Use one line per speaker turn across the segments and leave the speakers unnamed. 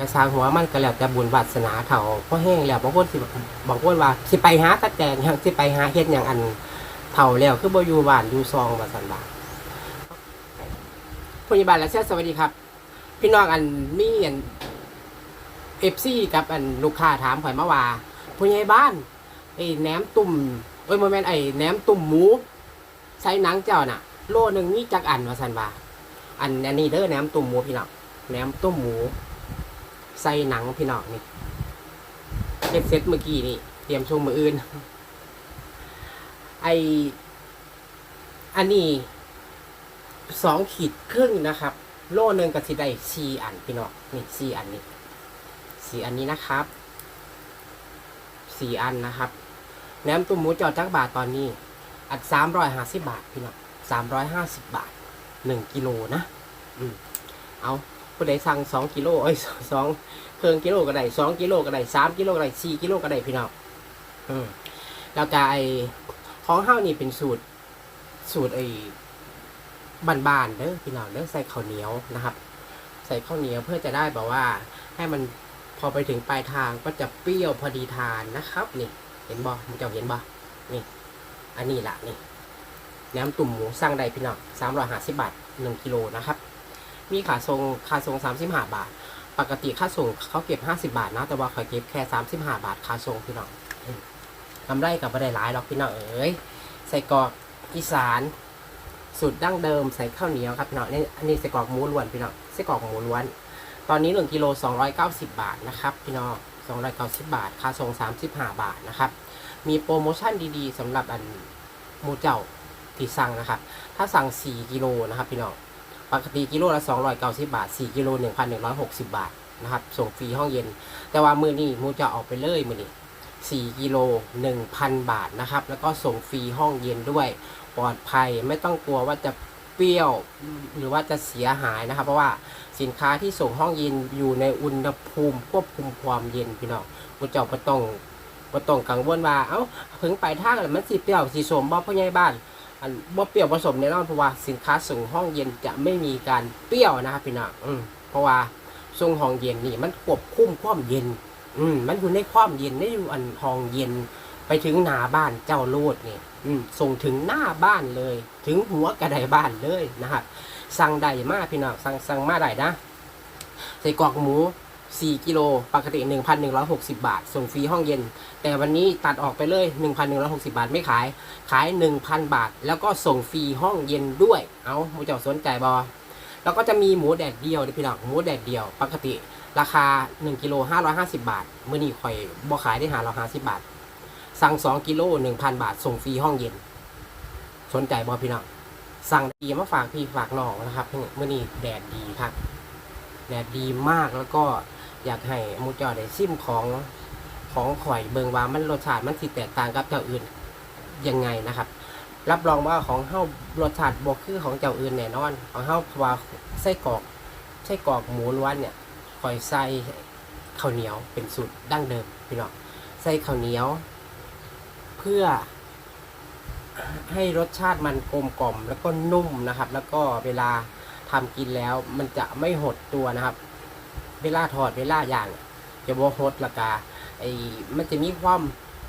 กระสางหัวมันก็แล้วแต่บุญวาสนาเขาเพราะแห้งแล้วบางคนสิบางคนว่าสิไปหาตะแตนหยังสิไปหาเฮ็ดอย่างอันเฒ่าแล้วคือบ่อยู่บ้านอยู่ซองว่าซั่นบาผู้ใหญ่บ้านและเสียสวัสดีครับ พี่น้องอันมีอัน FC กับอันลูกค้าถามข่อยมาว่าผู้ใหญ่บ้านไอ้แหนมตุ่มเอ้ยบ่แม่นไอ้แหนมตุ่มหมูใส่หนังเจ้าน่ะ โลหนึงมีจักอันว่าซั่นว่าอันอันนี้เด้อแหนมตุ่มหมูพี่น้องแหนมตุ่มหมู ใส่หนังพี่น้องนี่เฮ็ดเซ็ตเมื่อกี้นี่ เตรียมชมมืออื่น ไออันนี้สองขีดครึ่งนะครับ โลหนึ่งกับสิได้สี่อันพี่น้องนี่สี่อันนี้สี่อันนี้นะครับสี่อันนะครับแหนมตุ้มหมูจอดจักบาทตอนนี้ อัดสามร้อยห้าสิบบาทพี่น้องสามร้อยห้าสิบบาทหนึ่งกิโลนะ อืมเอา ผู้ใดสั่งสองกิโลเอ้ยสองเครื่องกิโลก็ได้สองกิโลก็ได้สามกิโลก็ได้สี่กิโลก็ได้พี่น้องอืมแล้วก็ไอของเฮ้านี่เป็นสูตร สูตรไอ้บานๆเด้อพี่น้องเด้อใส่ข้าวเหนียวนะครับ ใส่ข้าวเหนียวเพื่อจะได้แบบว่า ให้มันพอไปถึงปลายทางก็จะเปรี้ยวพอดีทานนะครับนี่ เห็นบ่มึงเจ้าเห็นบ่นี่ อันนี้ละนี่แหนมตุ่มหมูสั่งได้พี่น้องสามร้อยห้าสิบบาทหนึ่งกิโลนะครับ มีค่าส่งค่าส่งสามสิบห้าบาท ปกติค่าส่งเขาเก็บห้าสิบาทนะ แต่ว่าเขาเก็บแค่สามสิบห้าบาทค่าส่งพี่น้องกำไรกับไม่ได้หลายหรอกพี่น้องเอ๋ยใส่กรอกอีสานสูตรดั้งเดิมใส่ข้าวเหนียวครับพี่น้องนี่อันนี้ใส่กรอกหมูล้วนพี่น้องใส่กรอกหมูล้วน ตอนนี้หนึ่งกิโลสองร้อยเก้าสิบบาทนะครับพี่น้องสองร้อยเก้าสิบบาท ค่าส่งสามสิบห้าบาทนะครับ มีโปรโมชั่นดีๆสำหรับอันหมูเจ้าที่สั่งนะครับ ถ้าสั่งสี่กิโลนะครับพี่น้อง ปกติกิโลละ290 บาท 4 กิโล 1,160 บาทนะครับ ส่งฟรีห้องเย็น แต่ว่ามือนี้มูจะออกไปเลยมือนี้4กิโล 1,000 บาทนะครับ แล้วก็ส่งฟรีห้องเย็นด้วย ปลอดภัยไม่ต้องกลัวว่าจะเปรี้ยวหรือว่าจะเสียหายนะครับ เพราะว่าสินค้าที่ส่งห้องเย็นอยู่ในอุณหภูมิควบคุมความเย็นพี่น้องมูจ้าก็ต้องก็ต้องกังวลว่า เอ้าเพิ่งไปทางแล้วมันสิเปรี้ยวสิสมบ่พ่อใหญ่บ้าน อันบ่เปรี้ยวผสมแน่นอนเพราะว่าสินค้าส่งห้องเย็นจะไม่มีการเปรี้ยวนะครับพี่น้องอืมเพราะว่าส่งห้องเย็นนี่มันควบคุมความเย็น อืมมันอยู่ในความเย็นไม่อยู่อันห้องเย็น ไปถึงหน้าบ้านเจ้าโลดนี่อืมส่งถึงหน้าบ้านเลย ถึงหัวกระไดบ้านเลยนะครับสั่งได้มากพี่น้องสั่งสั่งมาได้นะใส่กรอกหมู 4 กิโล ปกติ 1,160 บาท ส่งฟรีห้องเย็น แต่วันนี้ตัดออกไปเลย 1,160 บาทไม่ขาย ขาย 1,000 บาท แล้วก็ส่งฟรีห้องเย็นด้วย เอาหมูเจ้าสนใจบอแล้วก็จะมีหมูแดดเดียวด้วยพี่น้องหมูแดดเดียว ปกติราคา 1กิโล550 บาท เมื่อนี้ข่อยบ่ขายได้หา150 บาท สั่ง 2 กิโล 1,000 บาท ส่งฟรีห้องเย็น สนใจบอพี่น้องสั่งดีมาฝากพี่ฝากน้องนะครับเมื่อนี้แดดดีครับแดดดีมากแล้วก็ อยากให้หมูจอได้ซิมของของข่อยเบิงว่ามันรสชาติมันสิแตกต่างกับเจ้าอื่นยังไงนะครับ รับรองว่าของเฮารสชาติบวกคือของเจ้าอื่นแน่นอน ของเฮาเพราะว่าไส้กรอกไส้กรอกหมูล้วนเนี่ยข่อยใส่ข้าวเหนียวเป็นสูตรดั้งเดิมพี่น้องใส่ข้าวเหนียว เพื่อให้รสชาติมันกลมกล่อมแล้วก็นุ่มนะครับ แล้วก็เวลาทำกินแล้วมันจะไม่หดตัวนะครับ เวลาทอดเวลาย่าง จะบ่ฮดละกาไอ้มันจะมีความ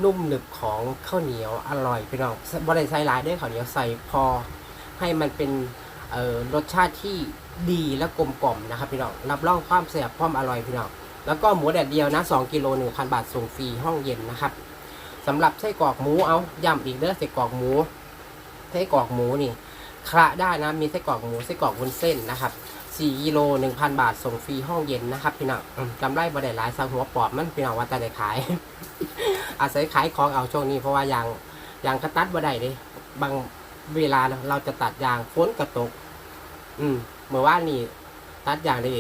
นุ่มหนึบของข้าวเหนียวอร่อยพี่น้องบ่ได้ใส่หลายด้วยข้าวเหนียวใส่พอ ให้มันเป็นรสชาติที่ดีและกลมกล่อมนะครับพี่น้องรับรองความแซ่บความอร่อยพี่น้องแล้วก็หมูแดดเดียวนะ2กิโล1,000 บาทส่งฟรีห้องเย็นนะครับสำหรับไส้กรอกหมูเอาย้ำอีกเด้อไส้กรอกหมูไส้กรอกหมูนี่คละได้นะมีไส้กรอกหมูไส้กรอกวุ้นเส้นนะครับ 4กิโล1,000บาทส่งฟรีห้องเย็นนะครับพี่น้องอืมกำไรบ่ได้หลายสาวหัวปอบมันพี่น้องว่าจะได้ขาย อาศัยขายของเอาช่วงนี้เพราะว่ายางยางกระตัดบ่ได้เลยบางเวลาเราจะตัดยางฝนกระตก อืมเมื่อว่านนี่ตัดยางได้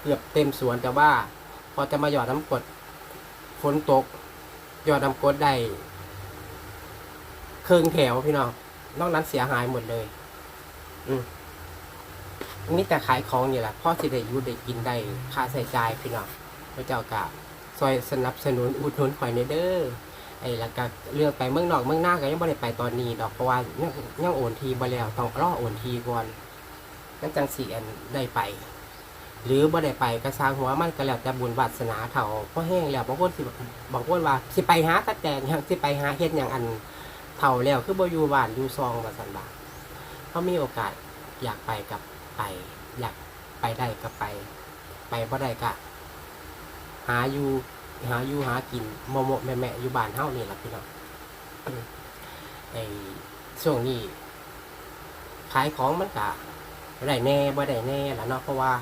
เกือบเต็มสวนแต่ว่า พอจะมาหยอดน้ำกรดฝนตกหยอดน้ำกรดได้เครื่องแถวพี่น้องนอกนั้นเสียหายหมดเลย อืม นี่แต่ขายของนี่แหละพ่อสิได้อยู่ได้กินได้ค่าใส่ใจายพี่น้องพระเจ้ากะซอยสนับสนุนอุดหนุนข่อยในเด้อไอ้แล้วก็เลือกไปเมืองนอกเมืองหน้าก็ยังไม่ได้ไปตอนนี้ดอกเพราะว่ายังยังโอนทีบ่แล้วต้องรอโอนทีก่อนแล้วจังสีอันได้ไป หรือบ่ได้ไปกระซางหัวมันก็แล้วแต่บุญวาสนาเถ่าเพราะแห้งแล้วบางคนสิบางคนว่าสิไปหาตะแตนยังสิไปหาเฮ็ดหยังอันเถ่าแล้วคือบ่อยู่บ้านอยู่ซองว่าซั่นบาเขามีโอกาสอยากไปกับ ไป อยากไปได้ก็ไป ไปบ่ได้ก็หาอยู่หาอยู่หากินโมโมแม่แม่อยู่บ้านเฮานี่ล่ะพี่น้องไอ้ช่วงนี้ขายของมันก็ได้แน่บ่ได้แน่ละเนาะเพราะว่า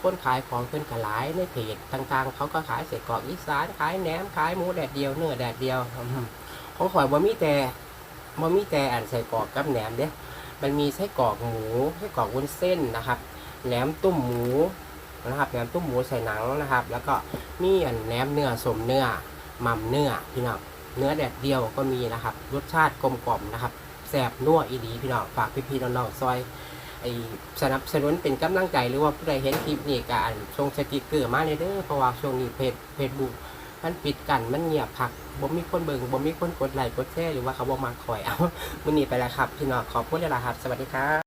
คนขายของเพิ่นก็หลายในเพจต่างๆ เขาก็ขายเสร็จกรอกอีสานขายแหนมขายหมูแดดเดียวเนื้อแดดเดียวของข่อยบ่มีแต่บ่มีแต่อันใส่กรอกกับแหนมเด้ มันมีไส้กรอกหมูไส้กรอกวุ้นเส้นนะครับแหนมตุ้มหมูนะครับแหนมตุ้มหมูใส่หนังนะครับ แล้วก็มีแหนมเนื้อสมเนื้อหม่ำเนื้อพี่น้องเนื้อแดดเดียวก็มีนะครับ รสชาติกลมกล่อมนะครับแซ่บนัวอีดีพี่น้องฝากพี่ๆน้องๆซอยไอสนับสนุนเป็นกำลังใจหรือว่าผู้ใดเห็นคลิปนี้ก็อ่านชงสติกเกอร์มาเลยเด้อเพราะว่าช่วงนี้เพจเฟซบุ๊กมันปิดกันมันเงียบพัก บ่มีคนเบิ่งบ่มีคนกดไลค์กดแชร์หรือว่าเขาบ่มาคอยเอามื้อนี้ไปแล้วครับ พี่น้องขอบคุณแล้วล่ะครับ สวัสดีครับ